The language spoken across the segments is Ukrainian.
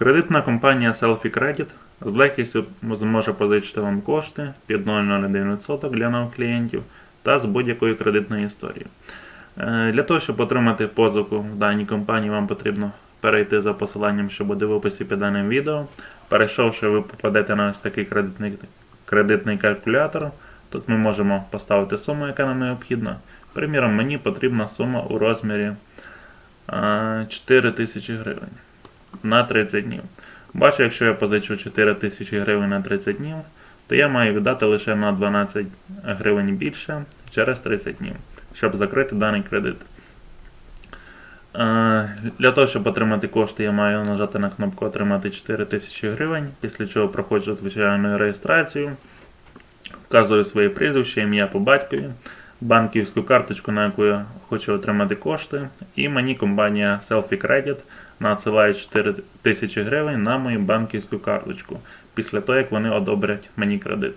Кредитна компанія Selfie Credit з легкістю зможе позичити вам кошти під 0,01% для нових клієнтів та з будь-якої кредитної історії. Е, Для того, щоб отримати позику в даній компанії, вам потрібно перейти за посиланням, що буде в описі під даним відео. Перейшовши, ви попадете на ось такий кредитний, кредитний калькулятор. Тут ми можемо поставити суму, яка нам необхідна. Приміром, мені потрібна сума у розмірі е, 4 тисячі гривень на 30 днів. Бачу, якщо я позичу 4 тисячі гривень на 30 днів, то я маю віддати лише на 12 гривень більше через 30 днів, щоб закрити даний кредит. Е, Для того, щоб отримати кошти, я маю нажати на кнопку Отримати 4 тисячі гривень, після чого проходжу звичайну реєстрацію, вказую своє прізвище, ім'я по батькові, банківську карточку, на яку я хочу отримати кошти, і мені компанія Selfie Credit надсилає 4 тисячі гривень на мою банківську карточку, після того, як вони одобрять мені кредит.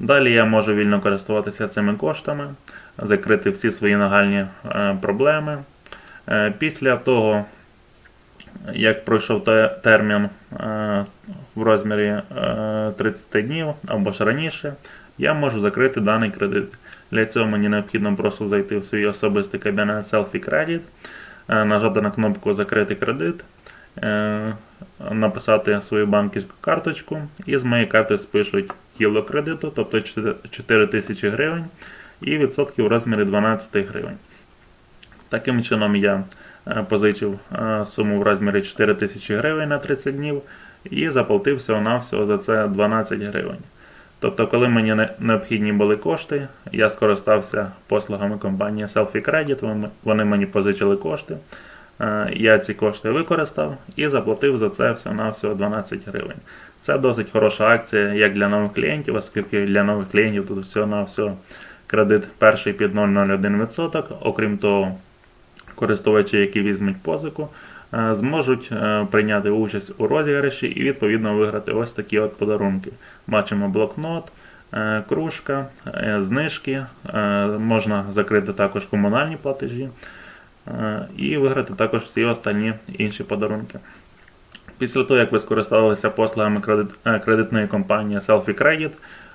Далі я можу вільно користуватися цими коштами, закрити всі свої нагальні е, проблеми. Е, Після того, як пройшов термін е, в розмірі е, 30 днів або ж раніше, я можу закрити даний кредит. Для цього мені необхідно просто зайти в свій особистий кабінет Selfie Credit, е, нажати на кнопку Закрити кредит, е, написати свою банківську карточку і з моєї карти спишуть тіло кредиту, тобто 4 тисячі гривень, і відсотки в розмірі 12 гривень. Таким чином я е, позичив суму в розмірі 4 тисячі гривень на 30 днів і заплатив всього-навсього за це 12 гривень. Тобто, коли мені необхідні були кошти, я скористався послугами компанії Selfie Credit, вони- мені позичили кошти. Е, Я ці кошти використав і заплатив за це всього-навсього 12 гривень. Це досить хороша акція як для нових клієнтів, оскільки для нових клієнтів тут всього-навсього кредит перший під 0,01%. Окрім того, користувачі, які візьмуть позику, зможуть е, прийняти участь у розіграші і відповідно виграти ось такі от подарунки. Бачимо блокнот, е, кружка, е, знижки, е, можна закрити також комунальні платежі е, і виграти також всі останні інші подарунки. Після того, як ви скористалися послугами кредит, е, кредитної компанії Selfie Credit,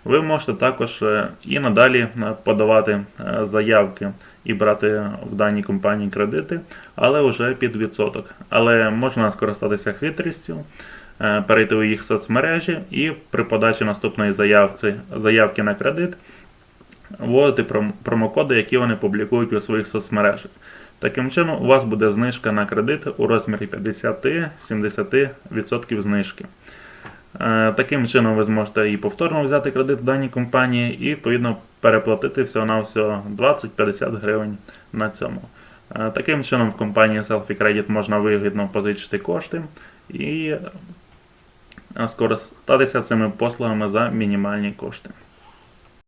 ви можете також е, і надалі е, подавати е, заявки і брати в даній компанії кредити, але вже під відсоток. Але можна скористатися хитрістю, е, перейти у їх соцмережі і при подачі наступної заявки, заявки на кредит вводити промокоди, які вони публікують у своїх соцмережах. Таким чином, у вас буде знижка на кредит у розмірі 50-70% знижки. Е, Таким чином, ви зможете і повторно взяти кредит в даній компанії і відповідно переплатити всього-навсього 20-50 гривень на цьому. Е, Таким чином, в компанії Selfie Credit можна вигідно позичити кошти і е, скористатися цими послугами за мінімальні кошти.